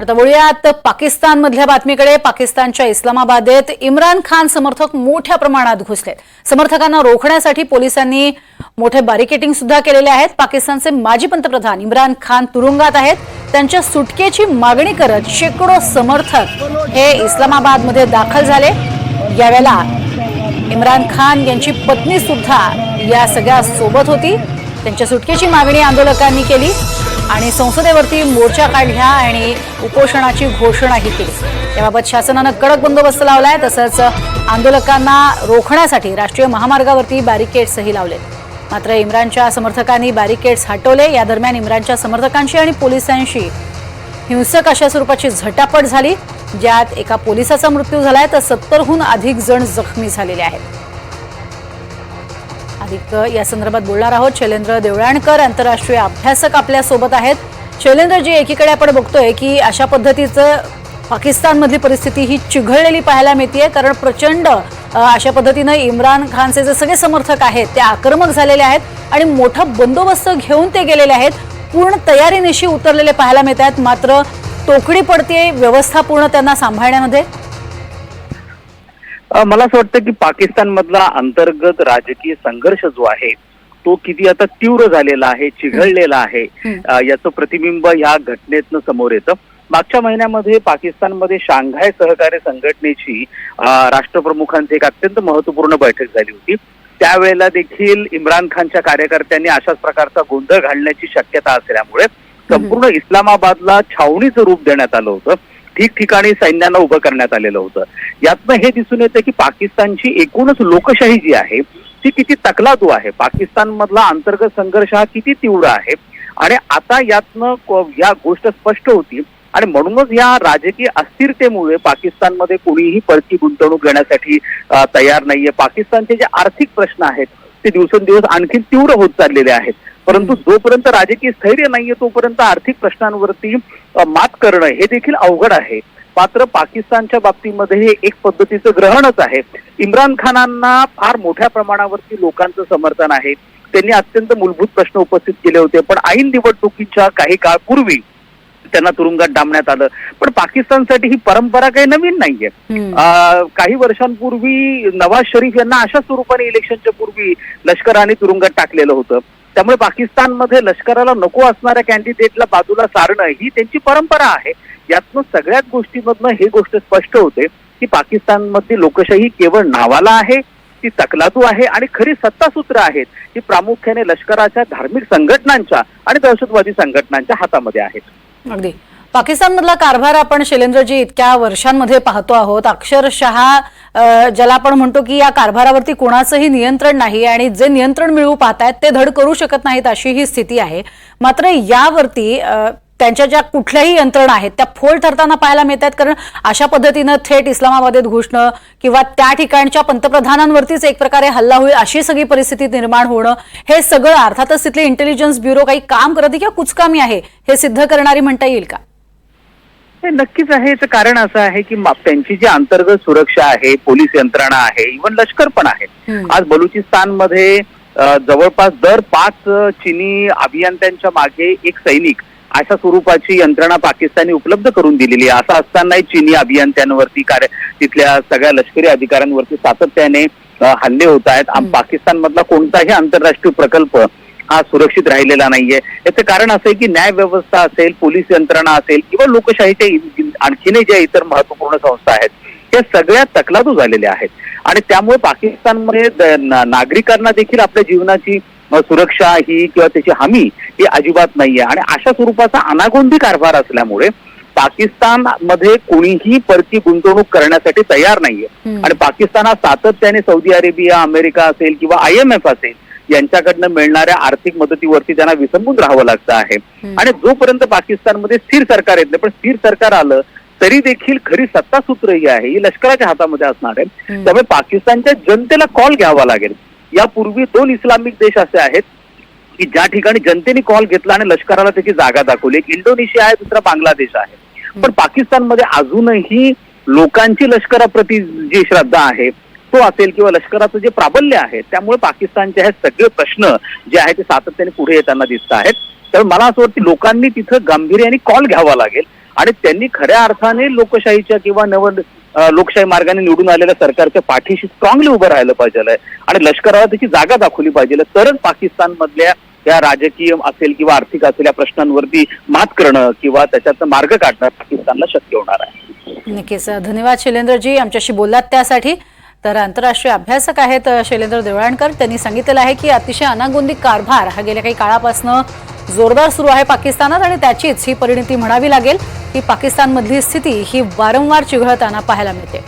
आता वळूयात पाकिस्तानमधल्या बातमीकडे. पाकिस्तानच्या इस्लामाबादेत इम्रान खान समर्थक मोठ्या प्रमाणात घुसलेत. समर्थकांना रोखण्यासाठी पोलिसांनी मोठे बॅरिकेटिंग सुद्धा केलेले आहेत. पाकिस्तानचे माजी पंतप्रधान इम्रान खान तुरुंगात आहेत. त्यांच्या सुटकेची मागणी करत शेकडो समर्थक हे इस्लामाबादमध्ये दाखल झाले. यावेळेला इम्रान खान यांची पत्नी सुद्धा या सगळ्या सोबत होती. त्यांच्या सुटकेची मागणी आंदोलकांनी केली. आणि संसदेवरती मोर्चा काढला आणि उपोषणाची घोषणाही केली. याबाबत शासनानं कडक बंदोबस्त लावलाय तसंच आंदोलकांना रोखण्यासाठी राष्ट्रीय महामार्गावरती बॅरिकेड्सही लावले मात्र इम्रानच्या समर्थकांनी बॅरिकेड्स हटवले. या दरम्यान इम्रानच्या समर्थकांशी आणि पोलिसांशी हिंसक अशा स्वरूपाची झटापट झाली ज्यात एका पोलिसाचा मृत्यू झालाय तर सत्तरहून अधिक जण जखमी झालेले आहेत. अधिक या संदर्भात बोलणार आहोत शैलेंद्र देवळाणकर आंतरराष्ट्रीय अभ्यासक आपल्यासोबत आहेत. शैलेंद्रजी एकीकडे आपण बघतोय की अशा पद्धतीचं पाकिस्तानमधली परिस्थिती ही चिघळलेली पाहायला मिळते कारण प्रचंड अशा पद्धतीनं इम्रान खानचे जे सगळे समर्थक आहेत ते आक्रमक झालेले आहेत आणि मोठा बंदोबस्त घेऊन ते गेलेले आहेत. पूर्ण तयारीनिशी उतरलेले पाहायला मिळत आहेत मात्र तोकडी पडते व्यवस्था पूर्ण त्यांना सांभाळण्यामध्ये. मला असं वाटतं की पाकिस्तान मधला अंतर्गत राजकीय संघर्ष जो आहे तो किती आता तीव्र झालेला आहे चिघळलेला आहे. याचं प्रतिबिंब या घटनेतनं समोर येतं. मागच्या महिन्यामध्ये पाकिस्तानमध्ये शांघाय सहकार्य संघटनेची राष्ट्रप्रमुखांची एक अत्यंत महत्त्वपूर्ण बैठक झाली होती. त्यावेळेला देखील इम्रान खानच्या कार्यकर्त्यांनी अशाच प्रकारचा गोंधळ घालण्याची शक्यता असल्यामुळे संपूर्ण इस्लामाबादला छावणीचं रूप देण्यात आलं होतं. ठिकठिकाणी सैन्यानं उभं करण्यात आलेलं होतं. यातनं हे दिसून येतं की पाकिस्तानची एकूणच लोकशाही जी आहे ती किती तकलादू आहे. पाकिस्तान मधला अंतर्गत संघर्ष हा किती तीव्र आहे? आणि आता यातनं या गोष्ट स्पष्ट होती. आणि म्हणूनच या राजकीय अस्थिरतेमुळे पाकिस्तानमध्ये कोणीही परकी गुंतवणूक घेण्यासाठी तयार नाहीये. पाकिस्तानचे जे आर्थिक प्रश्न आहेत ते दिवसेंदिवस आणखी तीव्र होत चाललेले आहेत. परंतु जोपर्यंत राजकीय स्थैर्य नाहीये तोपर्यंत आर्थिक प्रश्नांवरती मात करणं हे देखील अवघड आहे. मात्र पाकिस्तानच्या बाबतीमध्ये हे एक पद्धतीचं ग्रहणच आहे. इम्रान खानांना फार मोठ्या प्रमाणावरती लोकांचं समर्थन आहे. त्यांनी अत्यंत मूलभूत प्रश्न उपस्थित केले होते. पण ऐन निवडणुकीच्या काही काळ पूर्वी त्यांना तुरुंगात डांबण्यात आलं. पण पाकिस्तानसाठी ही परंपरा काही नवीन नाहीये. काही वर्षांपूर्वी नवाज शरीफ यांना अशा स्वरूपाने इलेक्शनच्या पूर्वी लष्कराने तुरुंगात टाकलेलं होतं. त्यामुळे पाकिस्तानमध्ये लष्कराला नको असणाऱ्या कॅन्डिडेटला बाजूला सारणं ही त्यांची परंपरा आहे. यातनं सगळ्याच गोष्टीमधनं हे गोष्ट स्पष्ट होते की पाकिस्तानमधली लोकशाही केवळ नावाला आहे ती तकलादू आहे आणि खरी सत्तासूत्र आहेत ही प्रामुख्याने लष्कराच्या धार्मिक संघटनांच्या आणि दहशतवादी संघटनांच्या हातामध्ये आहेत. अगदी. पाकिस्तानमधला कारभार आपण शैलेंद्रजी इतक्या वर्षांमध्ये पाहतो आहोत. अक्षरशः ज्याला आपण म्हणतो की या कारभारावरती कोणाचंही नियंत्रण नाही आणि जे नियंत्रण मिळवू पाहतायत ते धड करू शकत नाहीत अशी ही स्थिती आहे. मात्र यावरती त्यांच्या ज्या कुठल्याही यंत्रणा आहेत त्या फोल ठरताना पाहायला मिळतात कारण अशा पद्धतीनं थेट इस्लामाबादेत घुसणं किंवा त्या ठिकाणच्या पंतप्रधानांवरतीच एक प्रकारे हल्ला होईल अशी सगळी परिस्थिती निर्माण होणं हे सगळं अर्थातच तिथले इंटेलिजन्स ब्युरो काही काम करत किंवा कुचकामी आहे हे सिद्ध करणारी म्हणता येईल का? नक्कीच आहे याचं कारण असं आहे की त्यांची जी अंतर्गत सुरक्षा आहे पोलीस यंत्रणा आहे इव्हन लष्कर पण आहे. आज बलुचिस्तानमध्ये जवळपास दर पाच चिनी अभियंत्यांच्या मागे एक सैनिक अशा स्वरूपाची यंत्रणा पाकिस्तानने उपलब्ध करून दिलेली आहे असं असतानाही चिनी अभियंत्यांवरती कार्य तिथल्या सगळ्या लष्करी अधिकाऱ्यांवरती सातत्याने हल्ले होत आहेत. पाकिस्तानमधला कोणताही आंतरराष्ट्रीय प्रकल्प हा सुरक्षित राहिलेला नाहीये. याचं कारण असं आहे की न्याय व्यवस्था असेल पोलीस यंत्रणा असेल किंवा लोकशाहीच्या आणखीनही ज्या इतर महत्त्वपूर्ण संस्था आहेत त्या सगळ्या तकलादू झालेल्या आहेत. आणि त्यामुळे पाकिस्तानमध्ये नागरिकांना देखील आपल्या जीवनाची सुरक्षा ही किंवा त्याची हमी ही अजिबात नाहीये. आणि अशा स्वरूपाचा अनागोंदी कारभार असल्यामुळे पाकिस्तानमध्ये कोणीही परकी गुंतवणूक करण्यासाठी तयार नाहीये. आणि पाकिस्तान हा सातत्याने सौदी अरेबिया अमेरिका असेल किंवा आय एम एफ असेल यांच्याकडनं मिळणाऱ्या आर्थिक मदतीवरती त्यांना विसंबून राहावं लागतं आहे. आणि जोपर्यंत पाकिस्तानमध्ये स्थिर सरकार येत नाही पण स्थिर सरकार आलं तरी देखील खरी सत्तासूत्र ही आहे ही लष्कराच्या हातामध्ये असणार आहे. त्यामुळे पाकिस्तानच्या जनतेला कॉल घ्यावा लागेल. यापूर्वी दोन इस्लामिक देश असे आहेत की ज्या ठिकाणी जनतेने कॉल घेतला आणि लष्कराला त्याची जागा दाखवली. एक इंडोनेशिया आहे दुसरा बांगलादेश आहे. पण पाकिस्तानमध्ये अजूनही लोकांची लष्कराप्रती जी श्रद्धा आहे तो असेल किंवा लष्कराचं जे प्राबल्य आहे त्यामुळे पाकिस्तानचे हे सगळे प्रश्न जे आहेत ते सातत्याने पुढे येताना दिसत आहेत. तर मला असं वाटतं लोकांनी तिथं गांभीर्याने कॉल घ्यावा लागेल. आणि त्यांनी खऱ्या अर्थाने लोकशाहीच्या किंवा नव लोकशाही मार्गाने निवडून आलेल्या सरकारच्या पाठीशी स्ट्रॉंगली उभं राहिलं पाहिजे आणि लष्कराला त्याची जागा दाखवली पाहिजे तरच पाकिस्तानमधल्या या राजकीय असेल किंवा आर्थिक असेल या प्रश्नांवरती मात करणं किंवा त्याच्यात मार्ग काढणं पाकिस्तानला शक्य होणार आहे. नक्कीच. धन्यवाद शैलेंद्रजी आमच्याशी बोललात त्यासाठी. तर आंतरराष्ट्रीय अभ्यासक आहेत शैलेंद्र देवळाणकर. त्यांनी सांगितलेलं आहे की अतिशय अनागोंदी कारभार हा गेल्या काही काळापासून जोरदार सुरू आहे पाकिस्तानात आणि त्याचीच ही परिणिती म्हणावी लागेल की पाकिस्तानमधली स्थिती ही वारंवार चिघळताना पाहायला मिळते.